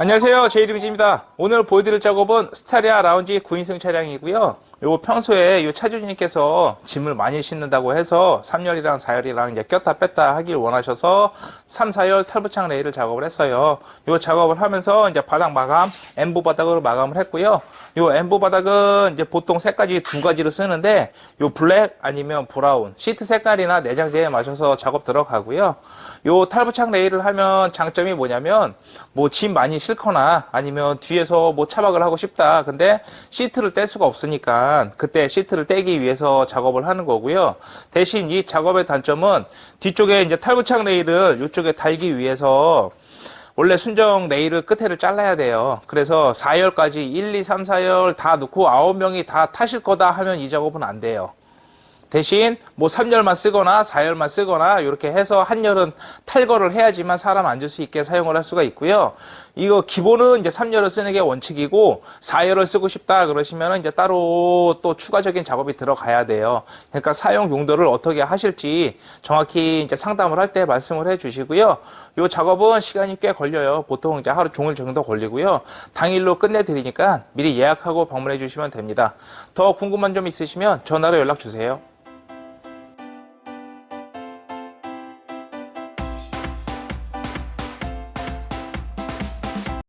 안녕하세요. 제이리비지입니다. 오늘 보여드릴 작업은 스타리아 라운지 9인승 차량이고요. 요 평소에 요 차주님께서 짐을 많이 싣는다고 해서 3열이랑 4열이랑 이제 꼈다 뺐다 하길 원하셔서 3, 4열 탈부착 레일을 작업을 했어요. 요 작업을 하면서 이제 바닥 마감, 엠보 바닥으로 마감을 했고요. 요 엠보 바닥은 이제 보통 색깔이 두 가지로 쓰는데 요 블랙 아니면 브라운 시트 색깔이나 내장재에 맞춰서 작업 들어가고요. 요 탈부착 레일을 하면 장점이 뭐냐면 뭐 짐 많이 싣거나 아니면 뒤에서 뭐 차박을 하고 싶다. 근데 시트를 뗄 수가 없으니까 그때 시트를 떼기 위해서 작업을 하는 거고요. 대신 이 작업의 단점은 뒤쪽에 이제 탈부착 레일을 이쪽에 달기 위해서 원래 순정 레일을 끝에를 잘라야 돼요. 그래서 4열까지 1, 2, 3, 4열 다 넣고 9명이 다 타실 거다 하면 이 작업은 안 돼요. 대신 뭐 3열만 쓰거나 4열만 쓰거나 이렇게 해서 한 열은 탈거를 해야지만 사람 앉을 수 있게 사용을 할 수가 있고요. 이거 기본은 이제 3열을 쓰는 게 원칙이고 4열을 쓰고 싶다 그러시면 이제 따로 또 추가적인 작업이 들어가야 돼요. 그러니까 사용 용도를 어떻게 하실지 정확히 이제 상담을 할 때 말씀을 해 주시고요. 이 작업은 시간이 꽤 걸려요. 보통 이제 하루 종일 정도 걸리고요. 당일로 끝내 드리니까 미리 예약하고 방문해 주시면 됩니다. 더 궁금한 점 있으시면 전화로 연락 주세요.